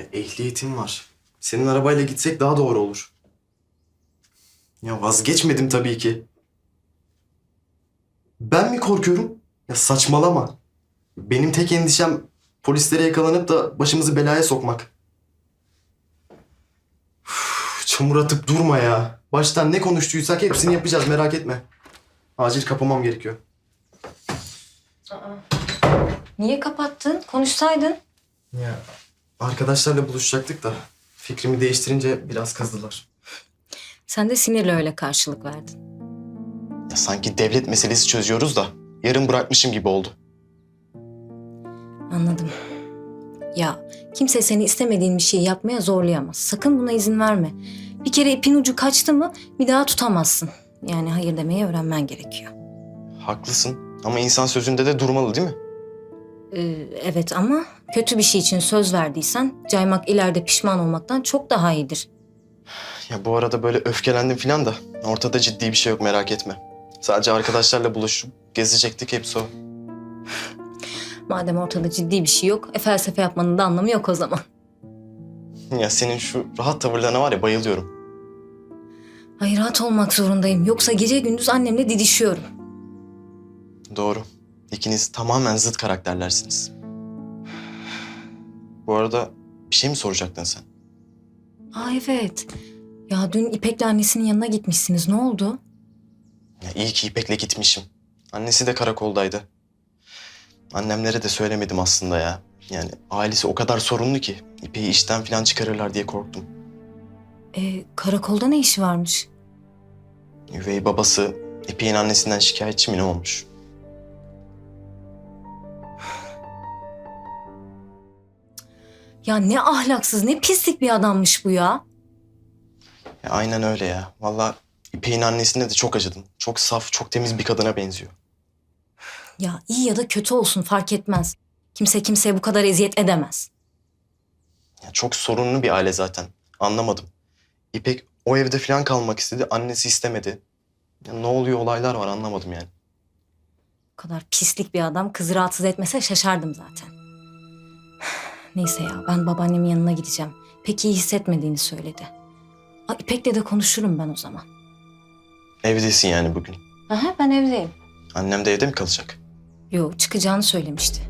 Ya ehliyetim var. Senin arabayla gitsek daha doğru olur. Ya vazgeçmedim tabii ki. Ben mi korkuyorum? Ya saçmalama. Benim tek endişem polislere yakalanıp da başımızı belaya sokmak. Üf, çamur atıp durma ya. Baştan ne konuştuysak hepsini yapacağız merak etme. Acil kapamam gerekiyor. Niye kapattın? Konuşsaydın. Ya arkadaşlarla buluşacaktık da fikrimi değiştirince biraz kızdılar. Sen de sinirle öyle karşılık verdin. Ya sanki devlet meselesi çözüyoruz da yarım bırakmışım gibi oldu. Anladım. Ya kimse seni istemediğin bir şeyi yapmaya zorlayamaz. Sakın buna izin verme. Bir kere ipin ucu kaçtı mı bir daha tutamazsın. Yani hayır demeyi öğrenmen gerekiyor. Haklısın ama insan sözünde de durmalı değil mi? Ee, evet ama kötü bir şey için söz verdiysen caymak ileride pişman olmaktan çok daha iyidir. Ya bu arada böyle öfkelendim falan da ortada ciddi bir şey yok merak etme. Sadece arkadaşlarla buluşup gezecektik hepsi o. Madem ortada ciddi bir şey yok, e, felsefe yapmanın da anlamı yok o zaman. Ya senin şu rahat tavırlarına var ya bayılıyorum. Ay rahat olmak zorundayım. Yoksa gece gündüz annemle didişiyorum. Doğru. İkiniz tamamen zıt karakterlersiniz. Bu arada bir şey mi soracaktın sen? Aa evet. Ya dün İpek'le annesinin yanına gitmişsiniz. Ne oldu? Ya iyi ki İpek'le gitmişim. Annesi de karakoldaydı. Annemlere de söylemedim aslında ya. Yani ailesi o kadar sorunlu ki İpek'i işten falan çıkarırlar diye korktum. Ee, karakolda ne işi varmış? Üvey babası İpek'in annesinden şikayetçi mi ne olmuş? Ya ne ahlaksız, ne pislik bir adammış bu ya. Ya aynen öyle ya. Vallahi İpek'in annesine de çok acıdım. Çok saf, çok temiz bir kadına benziyor. Ya iyi ya da kötü olsun fark etmez. Kimse kimseye bu kadar eziyet edemez. Ya çok sorunlu bir aile zaten. Anlamadım. İpek o evde falan kalmak istedi. Annesi istemedi. Ya ne oluyor olaylar var anlamadım yani. Bu kadar pislik bir adam kızı rahatsız etmese şaşardım zaten. Neyse ya ben babaannemin yanına gideceğim. Pek iyi hissetmediğini söyledi. Aa, İpek'le de konuşurum ben o zaman. Evdesin yani bugün. Aha ben evdeyim. Annem de evde mi kalacak? Yo çıkacağını söylemişti.